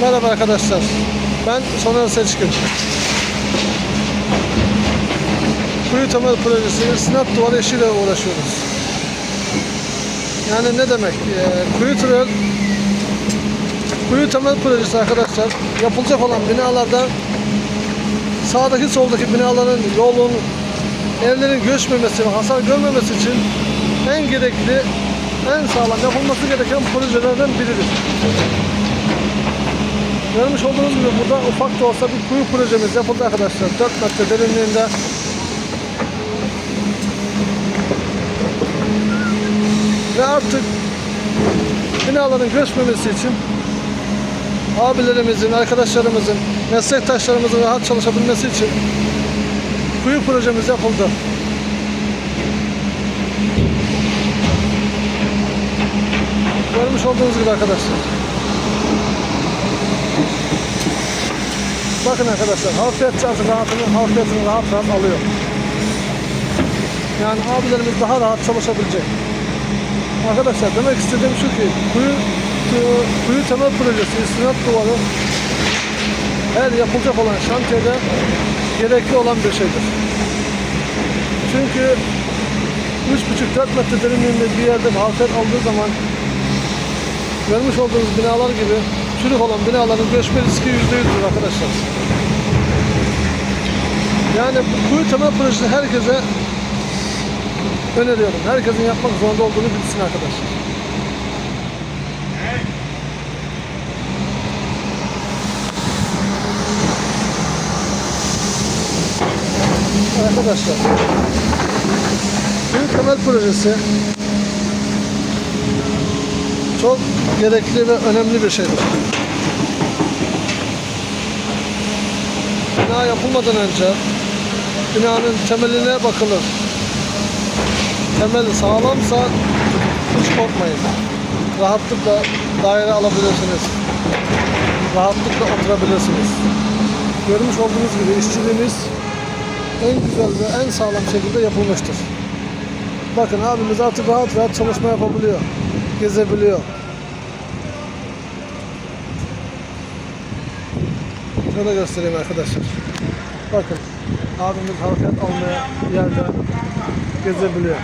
Merhaba arkadaşlar. Ben Soner Seçkin. Kuyu temel projesi sinat duvarı işiyle uğraşıyoruz. Yani ne demek? Ee, kuyu tünel kuyu temel projesi arkadaşlar yapılacak olan binalarda sağdaki soldaki binaların yolun evlerin göçmemesi ve hasar görmemesi için en gerekli en sağlam yapılması gereken projelerden biridir. Görmüş olduğunuz gibi burada ufak da olsa bir kuyu projemiz yapıldı arkadaşlar. 4 metre derinliğinde. Ve artık binaların göçmemesi için abilerimizin, arkadaşlarımızın, meslektaşlarımızın rahat çalışabilmesi için kuyu projemiz yapıldı. Görmüş olduğunuz gibi arkadaşlar. Bakın arkadaşlar hafriyatçı artık rahatını, hafriyatını rahat rahat alıyor. Yani abilerimiz daha rahat çalışabilecek. Arkadaşlar demek istediğim şu ki kuyu, kuyu temel projesi, istinat duvarı her yapılacak olan şantiyede gerekli olan bir şeydir. Çünkü 3,5-4 metre derinliğinde bir yerde hafriyat aldığı zaman görmüş olduğunuz binalar gibi çürük olan binaların göçme riski %100'dür arkadaşlar. Yani bu kuyu temel projesini herkese öneriyorum. Herkesin yapmak zorunda olduğunu bilsin arkadaşlar. Arkadaşlar kuyu temel projesi çok gerekli ve önemli bir şeydir. Bina yapılmadan önce binanın temeline bakılır. Temel sağlamsa hiç korkmayın. Rahatlıkla daire alabilirsiniz. Rahatlıkla oturabilirsiniz. Görmüş olduğunuz gibi işçiliğimiz en güzel ve en sağlam şekilde yapılmıştır. Bakın abimiz artık rahat rahat çalışma yapabiliyor. Gezebiliyor. Şöyle göstereyim arkadaşlar. Bakın abimiz hareket almaya yerde gezebiliyor.